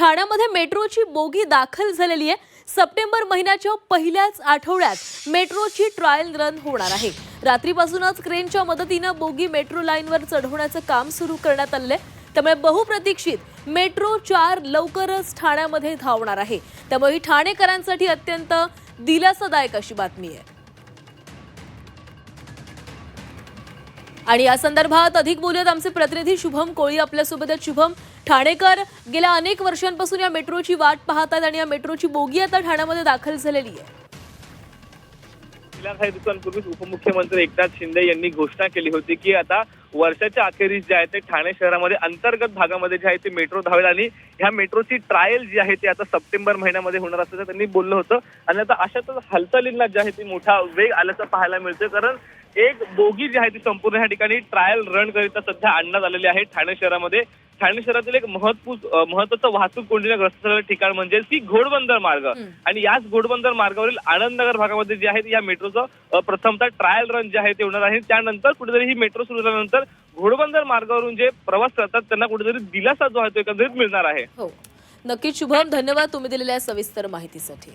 ठाण्यामध्ये मेट्रोची बोगी दाखल झालेली आहे. सप्टेंबर महिन्याच्या पहिल्याच आठवड्यात मेट्रोची ट्रायल रन होणार आहे. रात्रीपासूनच क्रेनच्या मदतीनं बोगी मेट्रो लाईनवर चढवण्याचं काम सुरू करण्यात आलेलं आहे. त्यामुळे बहुप्रतीक्षित मेट्रो चार लवकरच ठाण्यामध्ये धावणार आहे. त्यामुळे ही ठाणेकरांसाठी अत्यंत दिलासादायक अशी बातमी आहे. आणि या संदर्भात अधिक बोलूयात आमचे प्रतिनिधी शुभम कोळी आपल्यासोबत आहेत. शुभम ठाणेकर गेल्या अनेक वर्षांपासून या मेट्रोची वाट पाहतात आणि या मेट्रोची बोगी आता ठाण्यामध्ये दाखल झालेली आहे. गेल्या काही दिवसांपूर्वीच उपमुख्यमंत्री एकनाथ शिंदे यांनी घोषणा केली होती की आता वर्षाच्या अखेरीस जे आहे ते ठाणे शहरामध्ये अंतर्गत भागामध्ये जे आहे ते मेट्रो धावेल आणि ह्या मेट्रोची ट्रायल जी आहे ती आता सप्टेंबर महिन्यामध्ये होणार असल्याचं त्यांनी बोललं होतं. आणि आता अशातच हालचालींना जे आहे ती मोठा वेग आल्याचं पाहायला मिळतोय. कारण एक बोगी जी आहे ती संपूर्ण ह्या ठिकाणी ट्रायल रन करिता सध्या आणण्यात आलेली आहे ठाणे शहरामध्ये. ठाणे शहरातील एक महत्त्वपूर्ण महत्वाचं वाहतूक कोंडीने ग्रस्त झालेलं ठिकाण म्हणजे की घोडबंदर मार्ग. आणि याच घोडबंदर मार्गावरील आनंदनगर भागामध्ये जे आहे या मेट्रोचं प्रथमतः ट्रायल रन जे आहे ते होणार आहे. त्यानंतर कुठेतरी ही मेट्रो सुरू झाल्यानंतर घोडबंदर मार्गावरून जे प्रवास करतात त्यांना कुठेतरी दिलासा जो आहे तो एकंदरीत मिळणार आहे. हो. नक्कीच शुभम धन्यवाद तुम्ही दिलेल्या सविस्तर माहितीसाठी.